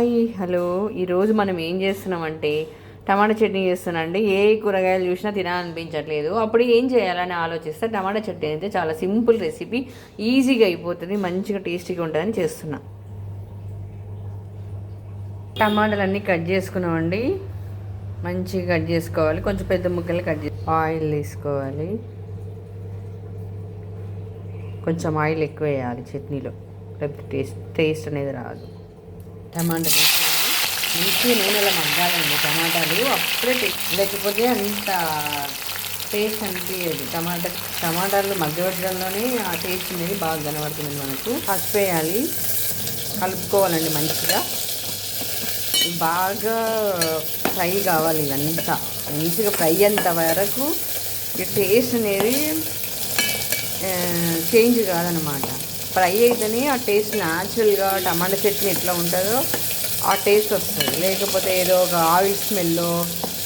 Hi hello. ఈరోజు మనం ఏం చేస్తున్నామంటే టమాటా చట్నీ చేస్తున్నామండి ఏ కూరగాయలు చూసినా తినాలనిపించట్లేదు అప్పుడు ఏం చేయాలని ఆలోచిస్తే టమాటా చట్నీ అయితే చాలా సింపుల్ రెసిపీ ఈజీగా అయిపోతుంది మంచిగా టేస్టీగా ఉంటుందని చేస్తున్నా. టమాటాలన్నీ కట్ చేసుకున్నామండి. మంచిగా కట్ చేసుకోవాలి. కొంచెం పెద్ద ముక్కలు కట్ చేసి ఆయిల్ తీసుకోవాలి కొంచెం ఆయిల్ ఎక్కువ వేయాలి చట్నీలో. లేకపోతే టేస్ట్ టేస్ట్ అనేది రాదు. టమాటా వేసుకోవాలి మంచి నూనెలో మగ్గాలండి టమాటాలు. అప్పుడే లేకపోతే అంత టేస్ట్ అనిపించదు టమాటా టమాటాలు మగ్గబెట్టడంలోనే ఆ టేస్ట్ అనేది బాగా కనబడుతుంది మనకు. పసుపు వేయాలి. కలుపుకోవాలండి మంచిగా. బాగా ఫ్రై కావాలి ఇదంతా. మంచిగా ఫ్రై అంత వరకు ఈ టేస్ట్ అనేది చేంజ్ కాదనమాట ఫ్రై అయితేనే ఆ టేస్ట్ న్యాచురల్గా టమాటా చట్నీ ఎట్లా ఉంటుందో ఆ టేస్ట్ వస్తుంది. లేకపోతే ఏదో ఒక ఆయిల్ స్మెల్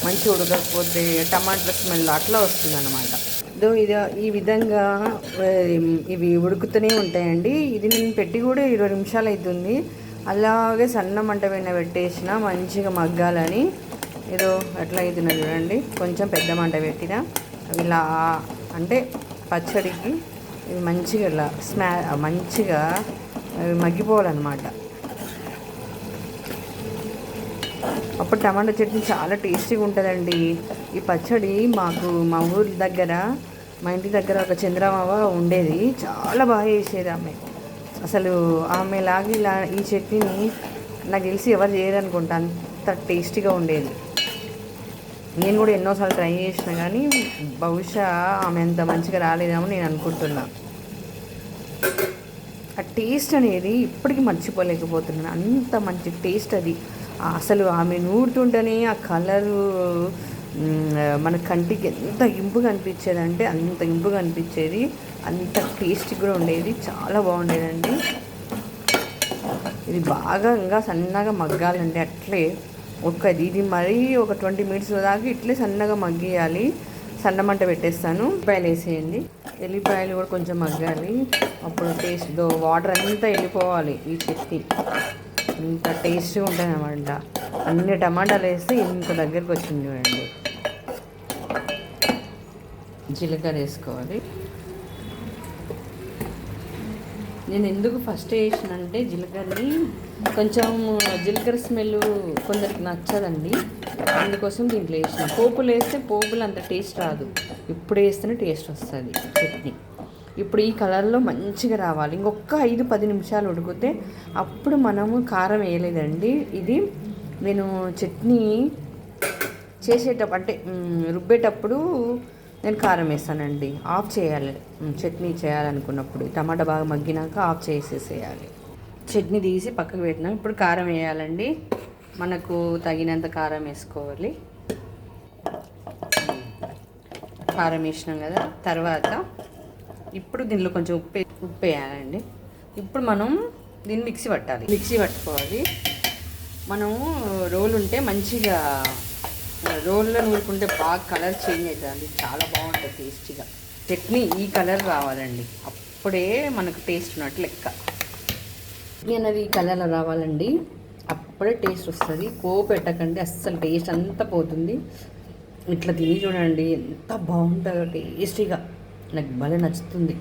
మంచి ఉడకకపోతే టమాటా స్మెల్ అట్లా వస్తుంది అనమాట ఇదో ఇది ఈ విధంగా ఇవి ఉడుకుతూనే ఉంటాయండి. ఇది నేను పెట్టి కూడా ఇరవై నిమిషాలు అవుతుంది అలాగే సన్న మంట పైన పెట్టేసిన మంచిగా మగ్గాలని ఏదో ఎట్లా అవుతున్నా చూడండి. కొంచెం పెద్ద మంట పెట్టిన అవి ఇలా అంటే పచ్చడికి ఇది మంచిగా ఇలా స్మా మంచిగా అవి మగ్గిపోవాలన్నమాట. అప్పుడు టమాటా చట్నీ చాలా టేస్టీగా ఉంటుందండి. ఈ పచ్చడి మాకు మా ఊరి దగ్గర మా ఇంటి దగ్గర ఒక చంద్రమావ ఉండేది. చాలా బాగా చేసేది ఆమె. అసలు ఆమె లాగా ఇలా ఈ చట్నీని నాకు తెలిసి ఎవరు చేయరు అనుకుంటా అంత టేస్టీగా ఉండేది. నేను కూడా ఎన్నోసార్లు ట్రై చేసిన కానీ బహుశా ఆమె అంత మంచిగా రాలేదేమో నేను అనుకుంటున్నా. ఆ టేస్ట్ అనేది ఇప్పటికీ మర్చిపోలేకపోతున్నాను. అంత మంచి టేస్ట్ అది. అసలు ఆమె నూరుతుంటేనే ఆ కలరు మన కంటికి ఎంత ఇంపుగా అనిపించేది అంటే అంత ఇంపుగా అనిపించేది. అంత టేస్ట్ కూడా ఉండేది. చాలా బాగుండేదండి. ఇది బాగా ఇంకా సన్నగా మగ్గాలండి. అట్లే ఒక ఇది మరీ ఒక ట్వంటీ మినిట్స్ దాకా ఇట్లే సన్నగా మగ్గియాలి. సన్నమంట పెట్టేస్తాను. ఉల్లిపాయలు వేసేయండి. ఎల్లిపాయలు కూడా కొంచెం మగ్గాలి. అప్పుడు టేస్ట్ వాటర్ అంతా వెళ్ళిపోవాలి ఈ చట్నీ ఇంత టేస్ట్గా ఉంటుంది అనమాట అన్ని టమాటాలు వేస్తే ఇంత దగ్గరికి వచ్చింది చూడండి. జీలకర్ర వేసుకోవాలి. నేను ఎందుకు ఫస్ట్ వేసినంటే జీలకర్రని కొంచెం జీలకర్ర స్మెల్ కొందరికి నచ్చదండి. అందుకోసం దీంట్లో వేసిన. పోపులు వేస్తే పోపులు అంత టేస్ట్ రాదు. ఇప్పుడు వేస్తేనే టేస్ట్ వస్తుంది చట్నీ. ఇప్పుడు ఈ కలర్లో మంచిగా రావాలి. ఇంకొక ఐదు పది నిమిషాలు ఉడికితే అప్పుడు మనము కారం వేయలేదండి. ఇది నేను చట్నీ చేసేటప్పుడు అంటే రుబ్బేటప్పుడు నేను కారం వేస్తానండి. ఆఫ్ చేయాలి. చట్నీ చేయాలనుకున్నప్పుడు. టమాటా బాగా మగ్గినాక ఆఫ్ చేసేసేయాలి. చట్నీ తీసి పక్కకు పెట్టినాక ఇప్పుడు కారం వేయాలండి. మనకు తగినంత కారం వేసుకోవాలి. కారం వేసినాం కదా. తర్వాత ఇప్పుడు దీనిలో కొంచెం ఉప్పు ఉప్పు వేయాలండి. ఇప్పుడు మనం దీన్ని మిక్సీ పట్టాలి. మిక్సీ పట్టుకోవాలి. మనము రోలు ఉంటే మంచిగా రోల్లో నూరుకుంటే బాగా కలర్ చేంజ్ అవుతుంది చాలా బాగుంటుంది టేస్టీగా. చట్నీ ఈ కలర్ రావాలండి. అప్పుడే మనకు టేస్ట్ ఉన్నట్టు లెక్క. చట్నీ అనేది ఈ కలర్లో రావాలండి. అప్పుడే టేస్ట్ వస్తుంది. కో పెట్టకండి. అస్సలు టేస్ట్ అంతా పోతుంది. ఇట్లా తిని చూడండి. ఎంత బాగుంటుందో టేస్టీగా. నాకు భలే నచ్చుతుంది.